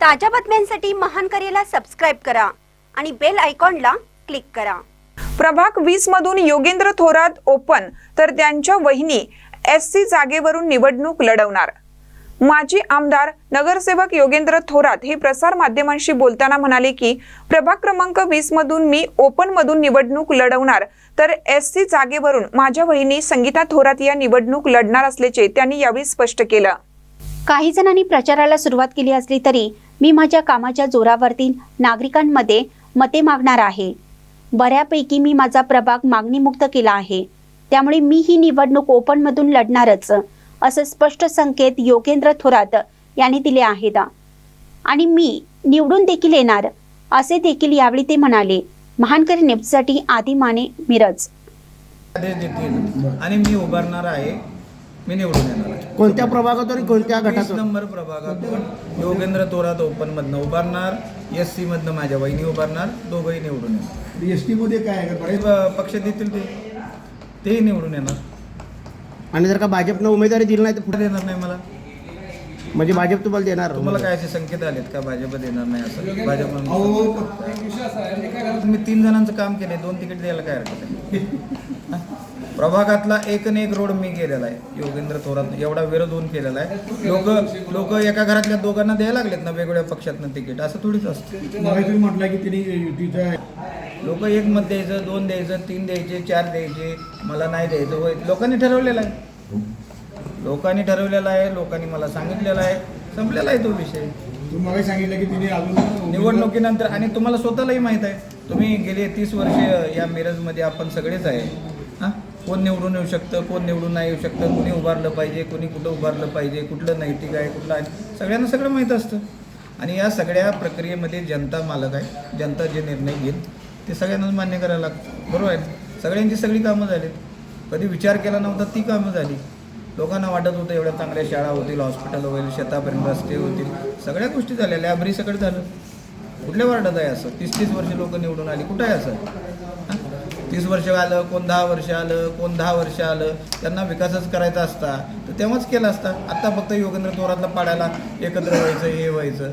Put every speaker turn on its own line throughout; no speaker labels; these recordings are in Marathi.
ताज्या बातम्यांसाठी महान करेला सबस्क्राईब करा आणि बेल आयकॉनला क्लिक करा.
प्रभाग वीस मधून योगेंद्र थोरात ओपन तर त्यांच्या वहिनी एस सी जागेवरून निवडणूक लढवणार. माजी आमदार नगरसेवक योगेंद्र थोरात हे प्रसार माध्यमांशी बोलताना म्हणाले की प्रभाग क्रमांक वीस मधून मी ओपन मधून निवडणूक लढवणार तर एस सी जागेवरून माझ्या वहिनी संगीता थोरात या निवडणूक लढणार असल्याचे त्यांनी यावेळी स्पष्ट केलं.
काही जणांनी प्रचाराला सुरुवात केली असली तरी मी माझ्या कामाच्या जोरावरती नागरिकांमध्ये मते मागणार आहे. बऱ्यापैकी मी माझा प्रभाग मागणीमुक्त केला आहे. त्यामुळे मी ही निवडणूक ओपनमधून लढणारच असं स्पष्ट संकेत योगेंद्र थोरात यांनी दिले आहेत. आणि मी निवडून देखील येणार असे देखील यावेळी ते म्हणाले. महानकर नेपसाठी आदी माने मिरज.
आणि मी उभारणार आहे. मी निवडून येणार आहे.
कोणत्या प्रभागातून आणि कोणत्या
वीस
गटातून?
नंबर प्रभागातून योगेंद्र तोरात ओपन मधनं उभारणार एस सी मधनं माझ्या वहिनी उभारणार दोघंही निवडून येणार.
एस टी मध्ये काय आहे? का?
बरेच प- पक्ष देतील ते. तेही निवडून येणार.
आणि जर का भाजपनं उमेदवारी दिली नाही तर
पुढे देणार नाही मला.
म्हणजे भाजप तुम्हाला देणार.
तुम्हाला काय असे संकेत आलेत का? भाजप देणार नाही असं. भाजप तुम्ही तीन जणांचं काम केलंय. दोन तिकीट द्यायला काय हरकत आहे? प्रभागातला एक न एक रोड मी केलेला आहे. योगेंद्र थोरात एवढा विरोध होऊन केलेला आहे. लोक लोक एका घरातल्या दोघांना द्यायला लागलेत ना वेगवेगळ्या पक्षातनं तिकीट. असं थोडीच असतं.
म्हटलं की तिने युतीचा
लोक एक मत द्यायचं दोन द्यायचं तीन द्यायचे चार द्यायचे. मला नाही द्यायचं. होय लोकांनी ठरवलेलं आहे. लोकांनी ठरवलेलं आहे लोकांनी मला सांगितलेलं आहे. संपलेला आहे तो विषय.
तुम्हाला सांगितलं की तिने अजून
निवडणुकीनंतर आणि तुम्हाला स्वतःलाही माहीत आहे. तुम्ही गेले तीस वर्ष या मिरजमध्ये आपण सगळेच आहे. कोण निवडून येऊ शकतं कोण निवडून नाही येऊ शकतं कुणी उभारलं पाहिजे कुणी कुठं उभारलं पाहिजे कुठलं नैतिक आहे कुठलं आहे सगळ्यांना सगळं माहीत असतं. आणि या सगळ्या प्रक्रियेमध्ये जनता मालक आहे जनता जे निर्णय घेईल ते सगळ्यांनाच मान्य करायला लागतं. बरोबर आहे? सगळ्यांची सगळी कामं झालीत. कधी विचार केला नव्हता ती कामं झाली. लोकांना वाटत होतं एवढ्या चांगल्या शाळा होतील हॉस्पिटल होईल शेतापर्यंत रस्ते होतील सगळ्या गोष्टी झाल्या लॅबरी सगळं झालं. कुठल्या वार्डात आहे असं? तीस तीस वर्ष लोक निवडून आली कुठं आहे असं? हां? तीस वर्ष आलं कोण दहा वर्ष आलं कोण दहा वर्ष आलं त्यांना विकासच करायचा असता तर तेव्हाच केला असता. आत्ता फक्त योगेंद्र थोरातला पाडायला एकत्र व्हायचं हे व्हायचं.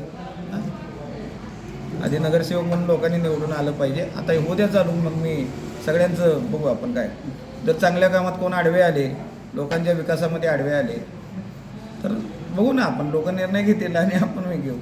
आधी नगरसेवक म्हणून लोकांनी निवडून आलं पाहिजे. आता हे उद्या चालू मग मी सगळ्यांचं बघू आपण काय. जर चांगल्या कामात कोण आडवे आले लोकांच्या विकासामध्ये आडवे आले तर बघू ना आपण. लोक निर्णय घेतील आणि आपण घेऊ.